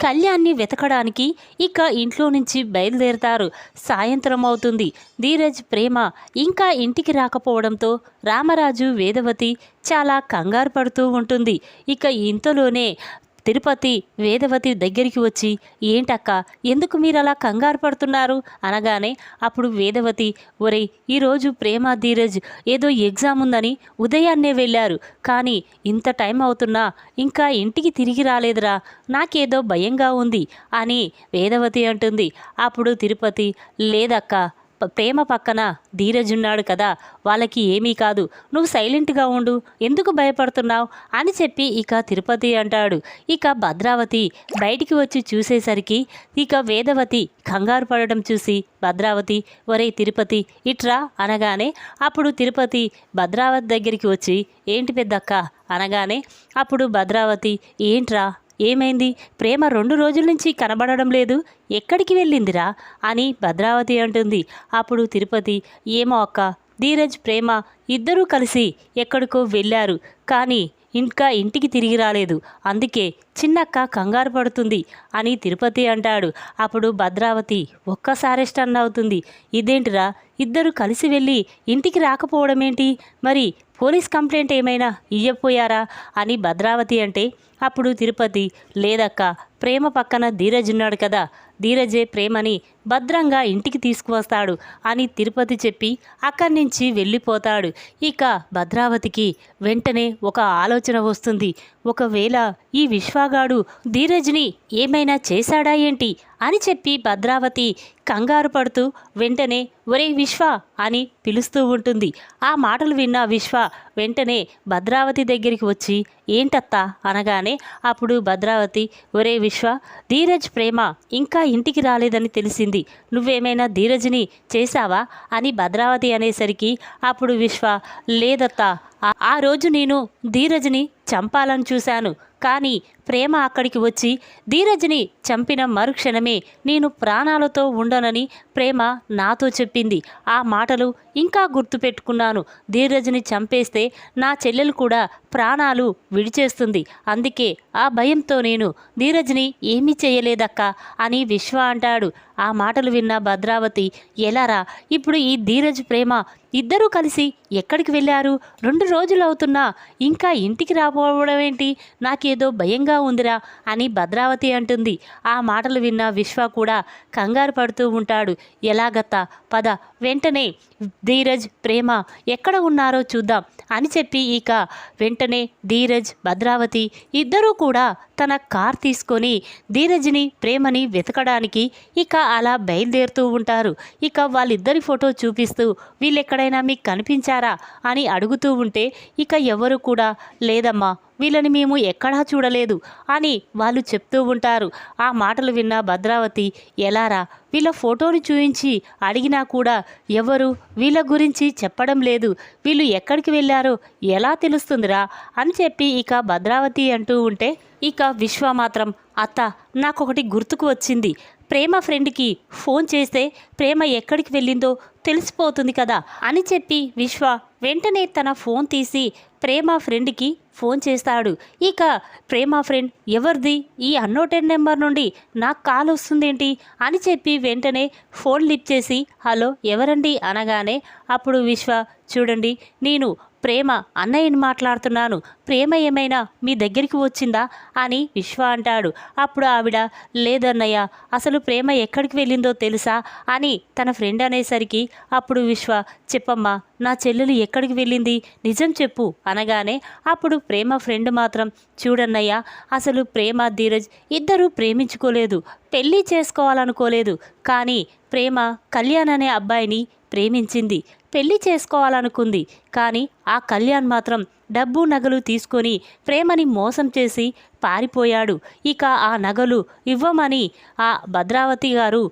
కళ్యాణ్ని వెతకడానికి ఇక ఇంట్లో నుంచి బయలుదేరతారు. సాయంత్రం అవుతుంది. ధీరజ్ ప్రేమ ఇంకా ఇంటికి రాకపోవడంతో రామరాజు వేదవతి చాలా కంగారు పడుతూ ఉంటుంది. ఇక ఇంతలోనే తిరుపతి వేదవతి దగ్గరికి వచ్చి ఏంటక్క ఎందుకు మీరు అలా కంగారు పడుతున్నారు? అనగానే అప్పుడు వేదవతి ఒరే ఈరోజు ప్రేమ ధీరజ్ ఏదో ఎగ్జామ్ ఉందని ఉదయాన్నే వెళ్ళారు. కానీ ఇంత టైం అవుతున్నా ఇంకా ఇంటికి తిరిగి రాలేదురా. నాకేదో భయంగా ఉంది అని వేదవతి అంటుంది. అప్పుడు తిరుపతి లేదక్క ప్రేమ పక్కన ధీరజ్ ఉన్నాడు కదా వాళ్ళకి ఏమీ కాదు. నువ్వు సైలెంట్గా ఉండు. ఎందుకు భయపడుతున్నావు? అని చెప్పి ఇక తిరుపతి అంటాడు. ఇక భద్రావతి బయటికి వచ్చి చూసేసరికి ఇక వేదవతి కంగారు పడడం చూసి భద్రావతి ఒరే తిరుపతి ఇట్రా అనగానే అప్పుడు తిరుపతి భద్రావతి దగ్గరికి వచ్చి ఏంటి పెద్దక్క? అనగానే అప్పుడు భద్రావతి ఏంట్రా? ఏమైంది? ప్రేమ రెండు రోజుల నుంచి కనబడడం లేదు. ఎక్కడికి వెళ్ళిందిరా? అని భద్రావతి అంటుంది. అప్పుడు తిరుపతి ఏమో అక్క ధీరజ్ ప్రేమ ఇద్దరూ కలిసి ఎక్కడికో వెళ్ళారు. కానీ ఇంకా ఇంటికి తిరిగి రాలేదు. అందుకే చిన్నక్క కంగారు పడుతుంది అని తిరుపతి అంటాడు. అప్పుడు భద్రావతి ఒక్కసారి స్టన్ అవుతుంది. ఇదేంటిరా? ఇద్దరు కలిసి వెళ్ళి ఇంటికి రాకపోవడం ఏంటి మరి పోలీస్ కంప్లైంట్ ఏమైనా ఇయ్యపోయారా అని భద్రావతి అంటే అప్పుడు తిరుపతి లేదక్క ప్రేమ పక్కన ధీరజ్ ఉన్నాడు కదా ధీరజే ప్రేమని భద్రంగా ఇంటికి తీసుకువస్తాడు అని తిరుపతి చెప్పి అక్కడి నుంచి వెళ్ళిపోతాడు. ఇక భద్రావతికి వెంటనే ఒక ఆలోచన వస్తుంది. ఒకవేళ ఈ విశ్వాగాడు ధీరజ్ని ఏమైనా చేశాడా ఏంటి? అని చెప్పి భద్రావతి కంగారు పడుతూ వెంటనే ఒరే విశ్వ అని పిలుస్తూ ఉంటుంది. ఆ మాటలు విన్న విశ్వ వెంటనే భద్రావతి దగ్గరికి వచ్చి ఏంటత్తా? అనగానే అప్పుడు భద్రావతి ఒరే విశ్వ ధీరజ్ ప్రేమ ఇంకా ఇంటికి రాలేదని తెలిసింది. నువ్వేమైనా ధీరజ్ని చేశావా? అని భద్రావతి అనేసరికి అప్పుడు విశ్వ లేదత్తా. ఆ- ఆ రోజు నేను ధీరజ్ని చంపాలని చూశాను. కానీ ప్రేమ అక్కడికి వచ్చి ధీరజ్ని చంపిన మరుక్షణమే నేను ప్రాణాలతో ఉండనని ప్రేమ నాతో చెప్పింది. ఆ మాటలు ఇంకా గుర్తుపెట్టుకున్నాను. ధీరజ్ని చంపేస్తే నా చెల్లెలు కూడా ప్రాణాలు విడిచేస్తుంది. అందుకే ఆ భయంతో నేను ధీరజ్ని ఏమీ చేయలేదక్క అని విశ్వ అంటాడు. ఆ మాటలు విన్న భద్రావతి ఎలారా ఇప్పుడు ఈ ధీరజ్ ప్రేమ ఇద్దరూ కలిసి ఎక్కడికి వెళ్ళారు? రెండు రోజులు అవుతున్నా ఇంకా ఇంటికి రాపోవడం ఏంటి నాకేదో భయంగా ఉందిరా అని భద్రావతి అంటుంది. ఆ మాటలు విన్న విశ్వ కూడా కంగారు పడుతూ ఉంటాడు. ఎలాగత్తా? పద వెంటనే ధీరజ్ ప్రేమ ఎక్కడ ఉన్నారో చూద్దాం అని చెప్పి ఇక వెంటనే ధీరజ్ భద్రావతి ఇద్దరూ కూడా తన కార్ తీసుకొని ధీరజ్ని ప్రేమని వెతకడానికి ఇక అలా బయలుదేరుతూ ఉంటారు. ఇక వాళ్ళిద్దరి ఫోటో చూపిస్తూ వీళ్ళెక్కడైనా మీకు కనిపించారా? అని అడుగుతూ ఉంటే ఇక ఎవరు కూడా లేదమ్మా వీళ్ళని మేము ఎక్కడా చూడలేదు అని వాళ్ళు చెప్తూ ఉంటారు. ఆ మాటలు విన్న భద్రావతి ఎలారా వీళ్ళ ఫోటోని చూయించి అడిగినా కూడా ఎవరు? వీళ్ళ గురించి చెప్పడం లేదు. వీళ్ళు ఎక్కడికి వెళ్ళారో ఎలా తెలుస్తుందిరా? అని చెప్పి ఇక భద్రావతి అంటూ ఉంటే ఇక విశ్వ మాత్రం అత్త నాకొకటి గుర్తుకు వచ్చింది. ప్రేమ ఫ్రెండ్కి ఫోన్ చేస్తే ప్రేమ ఎక్కడికి వెళ్ళిందో తెలిసిపోతుంది కదా అని చెప్పి విశ్వ వెంటనే తన ఫోన్ తీసి ప్రేమ ఫ్రెండ్కి ఫోన్ చేస్తాడు. ఇక ప్రేమ ఫ్రెండ్ ఎవరిది? ఈ అన్నోటెడ్ నెంబర్ నుండి నాకు కాల్ వస్తుందేంటి? అని చెప్పి వెంటనే ఫోన్ లిప్ చేసి హలో ఎవరండి? అనగానే అప్పుడు విశ్వ చూడండి నేను ప్రేమ అన్నయ్యని మాట్లాడుతున్నాను. ప్రేమ ఏమైనా మీ దగ్గరికి వచ్చిందా? అని విశ్వ అంటాడు. అప్పుడు ఆవిడ లేదన్నయ్య అసలు ప్రేమ ఎక్కడికి వెళ్ళిందో తెలుసా? అని తన ఫ్రెండ్ అనేసరికి అప్పుడు విశ్వ చెప్పమ్మా నా చెల్లెలు ఎక్కడికి వెళ్ళింది? నిజం చెప్పు అనగానే అప్పుడు ప్రేమ ఫ్రెండ్ మాత్రం చూడన్నయ్య అసలు ప్రేమ ధీరజ్ ఇద్దరూ ప్రేమించుకోలేదు పెళ్ళి చేసుకోవాలనుకోలేదు కానీ ప్రేమ కళ్యాణ్ అనే అబ్బాయిని ప్రేమించింది. పెళ్ళి చేసుకోవాలనుకుంది. కానీ ఆ కళ్యాణ్ మాత్రం డబ్బు నగలు తీసుకొని ప్రేమని మోసం చేసి పారిపోయాడు. ఇక ఆ నగలు ఇవ్వమని ఆ భద్రావతి గారు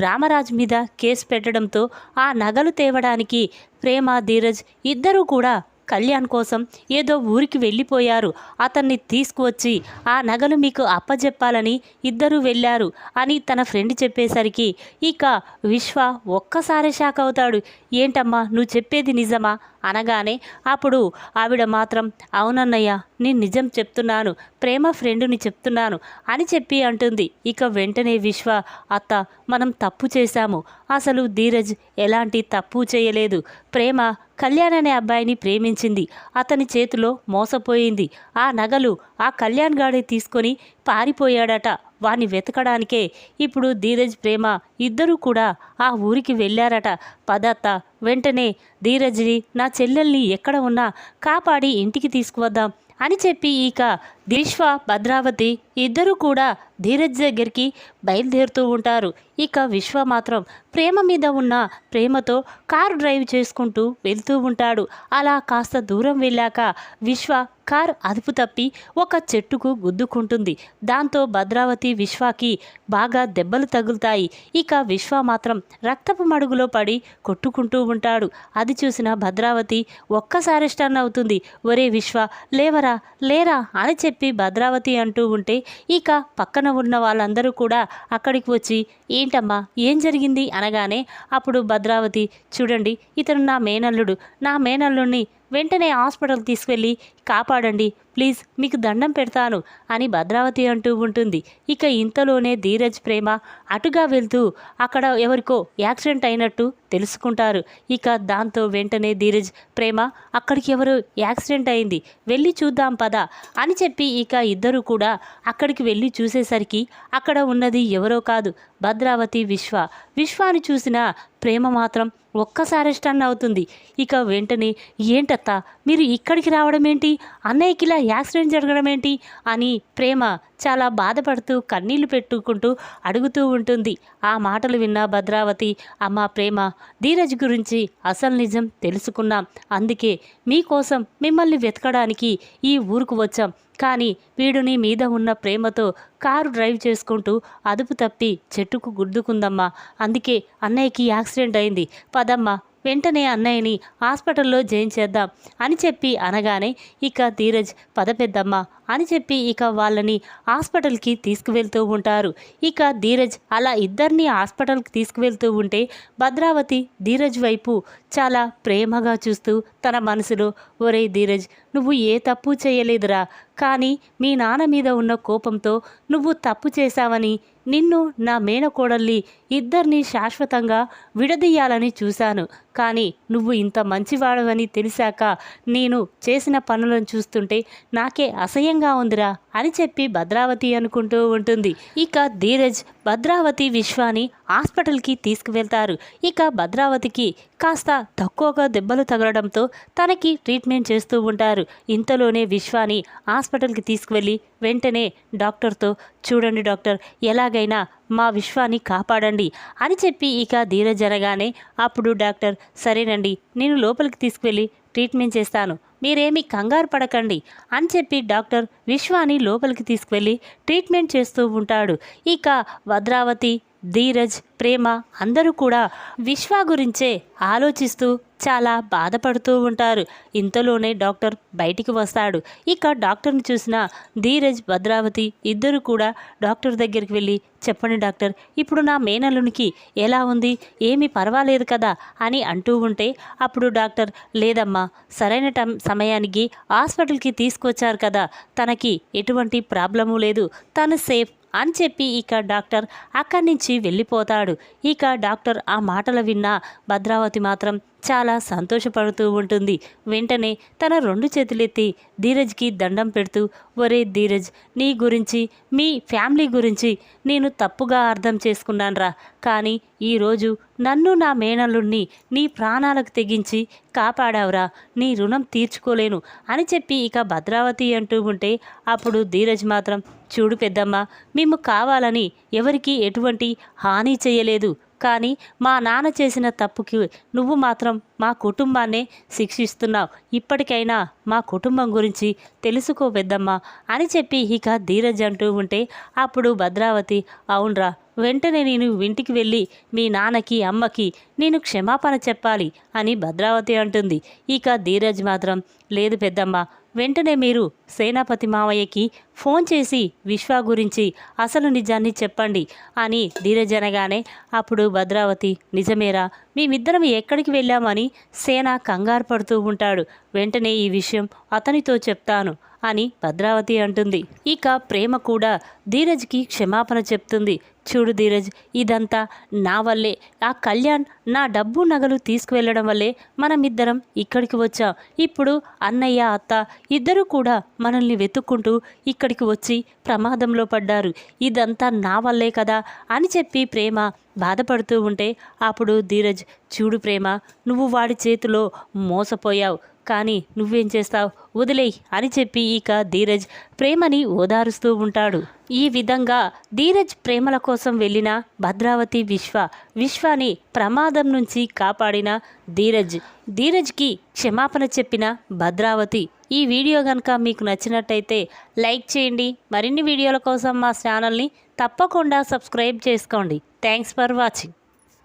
రామరాజు మీద కేసు పెట్టడంతో ఆ నగలు తేవడానికి ప్రేమ ధీరజ్ ఇద్దరూ కూడా కళ్యాణ్ కోసం ఏదో ఊరికి వెళ్ళిపోయారు. అతన్ని తీసుకువచ్చి ఆ నగలు మీకు అప్పజెప్పాలని ఇద్దరు వెళ్ళారు అని తన ఫ్రెండ్ చెప్పేసరికి ఇక విశ్వ ఒక్కసారి షాక్ అవుతాడు. ఏంటమ్మా నువ్వు చెప్పేది నిజమా? అనగానే అప్పుడు ఆవిడ మాత్రం అవునన్నయ్య నేను నిజం చెప్తున్నాను. ప్రేమ ఫ్రెండుని చెప్తున్నాను అని చెప్పి అంటుంది. ఇక వెంటనే విశ్వ అత్త మనం తప్పు చేశాము. అసలు ధీరజ్ ఎలాంటి తప్పు చేయలేదు. ప్రేమ కళ్యాణ్ అనే అబ్బాయిని ప్రేమించింది. అతని చేతిలో మోసపోయింది. ఆ నగలు ఆ కళ్యాణ్ గాడే తీసుకొని పారిపోయాడట. వాణ్ణి వెతకడానికే ఇప్పుడు ధీరజ్ ప్రేమ ఇద్దరూ కూడా ఆ ఊరికి వెళ్ళారట. పదత్త వెంటనే ధీరజ్ని నా చెల్లెల్ని ఎక్కడ ఉన్నా కాపాడి ఇంటికి తీసుకువద్దాం అని చెప్పి ఇక విశ్వ భద్రావతి ఇద్దరూ కూడా ధీరజ్ దగ్గరికి బయలుదేరుతూ ఉంటారు. ఇక విశ్వ మాత్రం ప్రేమ మీద ఉన్న ప్రేమతో కారు డ్రైవ్ చేసుకుంటూ వెళ్తూ ఉంటాడు. అలా కాస్త దూరం వెళ్ళాక విశ్వ కారు అదుపు తప్పి ఒక చెట్టుకు గుద్దుకుంటుంది. దాంతో భద్రావతి విశ్వకి బాగా దెబ్బలు తగులుతాయి. ఇక విశ్వ మాత్రం రక్తపు మడుగులో పడి కొట్టుకుంటూ ఉంటాడు. అది చూసిన భద్రావతి ఒక్కసారి స్టన్ అవుతుంది. ఒరే విశ్వ లేవరా లేరా అని చెప్పి చెప్పి భద్రావతి అంటూ ఉంటే ఇక పక్కన ఉన్న వాళ్ళందరూ కూడా అక్కడికి వచ్చి ఏంటమ్మా ఏం జరిగింది? అనగానే అప్పుడు భద్రావతి చూడండి ఇతను నా మేనల్లుడు. నా మేనల్లుడిని వెంటనే హాస్పిటల్కి తీసుకెళ్ళి కాపాడండి. ప్లీజ్ మీకు దండం పెడతాను అని భద్రావతి అంటూ ఉంటుంది. ఇక ఇంతలోనే ధీరజ్ ప్రేమ అటుగా వెళ్తూ అక్కడ ఎవరికో యాక్సిడెంట్ అయినట్టు తెలుసుకుంటారు. ఇక దాంతో వెంటనే ధీరజ్ ప్రేమ అక్కడికి ఎవరు యాక్సిడెంట్ అయింది? వెళ్ళి చూద్దాం పద అని చెప్పి ఇక ఇద్దరు కూడా అక్కడికి వెళ్ళి చూసేసరికి అక్కడ ఉన్నది ఎవరో కాదు భద్రావతి విశ్వ. విశ్వాని చూసిన ప్రేమ మాత్రం ఒక్కసారి స్టన్ అవుతుంది. ఇక వెంటనే ఏంటత్తా మీరు ఇక్కడికి రావడం ఏంటి అన్నయ్యకి ఇలా యాక్సిడెంట్ జరగడం ఏంటి అని ప్రేమ చాలా బాధపడుతూ కన్నీళ్ళు పెట్టుకుంటూ అడుగుతూ ఉంటుంది. ఆ మాటలు విన్న భద్రావతి అమ్మ ప్రేమ ధీరజ్ గురించి అసలు నిజం తెలుసుకున్నాం. అందుకే మీకోసం మిమ్మల్ని వెతకడానికి ఈ ఊరుకు వచ్చాం. కానీ వీడుని మీద ఉన్న ప్రేమతో కారు డ్రైవ్ చేసుకుంటూ అదుపు తప్పి చెట్టుకు గుద్దుకుందమ్మా. అందుకే అన్నయ్యకి యాక్సిడెంట్ అయింది. పదమ్మా వెంటనే అన్నయ్యని హాస్పిటల్లో జయించేద్దాం చేద్దాం అని చెప్పి అనగానే ఇక ధీరజ్ పద పెద్దమ్మ అని చెప్పి ఇక వాళ్ళని హాస్పిటల్కి తీసుకువెళ్తూ ఉంటారు. ఇక ధీరజ్ అలా ఇద్దరిని హాస్పిటల్కి తీసుకువెళ్తూ ఉంటే భద్రావతి ధీరజ్ వైపు చాలా ప్రేమగా చూస్తూ తన మనసులో ఒరే ధీరజ్ నువ్వు ఏ తప్పు చేయలేదురా. కానీ మీ నాన్న మీద ఉన్న కోపంతో నువ్వు తప్పు చేశావని నిన్ను నా మేనకోడల్ని ఇద్దరిని శాశ్వతంగా విడదీయాలని చూశాను. కానీ నువ్వు ఇంత మంచివాడవని తెలిసాక నేను చేసిన పనులను చూస్తుంటే నాకే అసహ్యంగా ఉందిరా అని చెప్పి భద్రావతి అనుకుంటూ ఉంటుంది. ఇక ధీరజ్ భద్రావతి విశ్వాని హాస్పిటల్కి తీసుకువెళ్తారు. ఇక భద్రావతికి కాస్త తక్కువగా దెబ్బలు తగలడంతో తనకి ట్రీట్మెంట్ చేస్తూ ఉంటారు. ఇంతలోనే విశ్వాని హాస్పిటల్కి తీసుకువెళ్ళి వెంటనే డాక్టర్తో చూడండి డాక్టర్ ఎలాగైనా మా విశ్వాన్ని కాపాడండి అని చెప్పి ఇక ధీరజ్ అనగానే అప్పుడు డాక్టర్ సరేనండి నేను లోపలికి తీసుకువెళ్ళి ట్రీట్మెంట్ చేస్తాను. మీరేమీ కంగారు పడకండి అని చెప్పి డాక్టర్ విశ్వాని లోపలికి తీసుకువెళ్ళి ట్రీట్మెంట్ చేస్తూ ఉంటాడు. ఇక భద్రావతి ధీరజ్ ప్రేమ అందరూ కూడా విశ్వ గురించే ఆలోచిస్తూ చాలా బాధపడుతూ ఉంటారు. ఇంతలోనే డాక్టర్ బయటికి వస్తాడు. ఇక డాక్టర్ని చూసిన ధీరజ్ భద్రావతి ఇద్దరు కూడా డాక్టర్ దగ్గరికి వెళ్ళి చెప్పండి డాక్టర్ ఇప్పుడు నా మేనల్లునికి ఎలా ఉంది? ఏమీ పర్వాలేదు కదా? అని అంటూ ఉంటే అప్పుడు డాక్టర్ లేదమ్మా సరైన టైం సమయానికి హాస్పిటల్కి తీసుకొచ్చారు కదా. తనకి ఎటువంటి ప్రాబ్లము లేదు. తను సేఫ్ అని చెప్పి ఇక డాక్టర్ అక్కడి నుంచి వెళ్ళిపోతాడు. ఇక డాక్టర్ ఆ మాటలు విన్న భద్రావతి మాత్రం చాలా సంతోషపడుతూ ఉంటుంది. వెంటనే తన రెండు చేతులెత్తి ధీరజ్కి దండం పెడుతూ ఒరే ధీరజ్ నీ గురించి మీ ఫ్యామిలీ గురించి నేను తప్పుగా అర్థం చేసుకున్నానురా. కానీ ఈరోజు నన్ను నా మేనల్లుణ్ణి నీ ప్రాణాలకు తెగించి కాపాడావురా. నీ రుణం తీర్చుకోలేను అని చెప్పి ఇక భద్రావతి అంటూ ఉంటే అప్పుడు ధీరజ్ మాత్రం చూడు పెద్దమ్మ మేము కావాలని ఎవరికీ ఎటువంటి హాని చేయలేదు. కానీ మా నాన్న చేసిన తప్పుకి నువ్వు మాత్రం మా కుటుంబాన్నే శిక్షిస్తున్నావు. ఇప్పటికైనా మా కుటుంబం గురించి తెలుసుకో పెద్దమ్మా అని చెప్పి ఇక ధీరజ్ అంటూ ఉంటే అప్పుడు భద్రావతి అవునరా వెంటనే నేను ఇంటికి వెళ్ళి మీ నాన్నకి అమ్మకి నేను క్షమాపణ చెప్పాలి అని భద్రావతి అంటుంది. ఇక ధీరజ్ మాత్రం లేదు పెద్దమ్మ వెంటనే మీరు సేనాపతి మావయ్యకి ఫోన్ చేసి విశ్వ గురించి అసలు నిజాన్ని చెప్పండి అని ధీరజ్ అనగానే అప్పుడు భద్రావతి నిజమేరా? మేమిద్దరం ఎక్కడికి వెళ్ళామని సేన కంగారు పడుతూ ఉంటాడు. వెంటనే ఈ విషయం అతనితో చెప్తాను. అని భద్రావతి అంటుంది. ఇక ప్రేమ కూడా ధీరజ్కి క్షమాపణ చెప్తుంది. చూడు ధీరజ్ ఇదంతా నా వల్లే. ఆ కళ్యాణ్ నా డబ్బు నగలు తీసుకువెళ్ళడం వల్లే మనమిద్దరం ఇక్కడికి వచ్చాం. ఇప్పుడు అన్నయ్య అత్త ఇద్దరూ కూడా మనల్ని వెతుక్కుంటూ ఇక్కడికి వచ్చి ప్రమాదంలో పడ్డారు. ఇదంతా నా వల్లే కదా అని చెప్పి ప్రేమ బాధపడుతూ ఉంటే అప్పుడు ధీరజ్ చూడు ప్రేమ నువ్వు వాడి చేతిలో మోసపోయావు. కానీ నువ్వేం చేస్తావు? వదిలేయ్ అని చెప్పి ఇక ధీరజ్ ప్రేమని ఓదారుస్తూ ఉంటాడు. ఈ విధంగా ధీరజ్ ప్రేమల కోసం వెళ్ళిన భద్రావతి విశ్వ విశ్వాని ప్రమాదం నుంచి కాపాడిన ధీరజ్. ధీరజ్కి క్షమాపణ చెప్పిన భద్రావతి. ఈ వీడియో కనుక మీకు నచ్చినట్టయితే లైక్ చేయండి. మరిన్ని వీడియోల కోసం మా ఛానల్ని తప్పకుండా సబ్స్క్రైబ్ చేసుకోండి. Thanks for watching.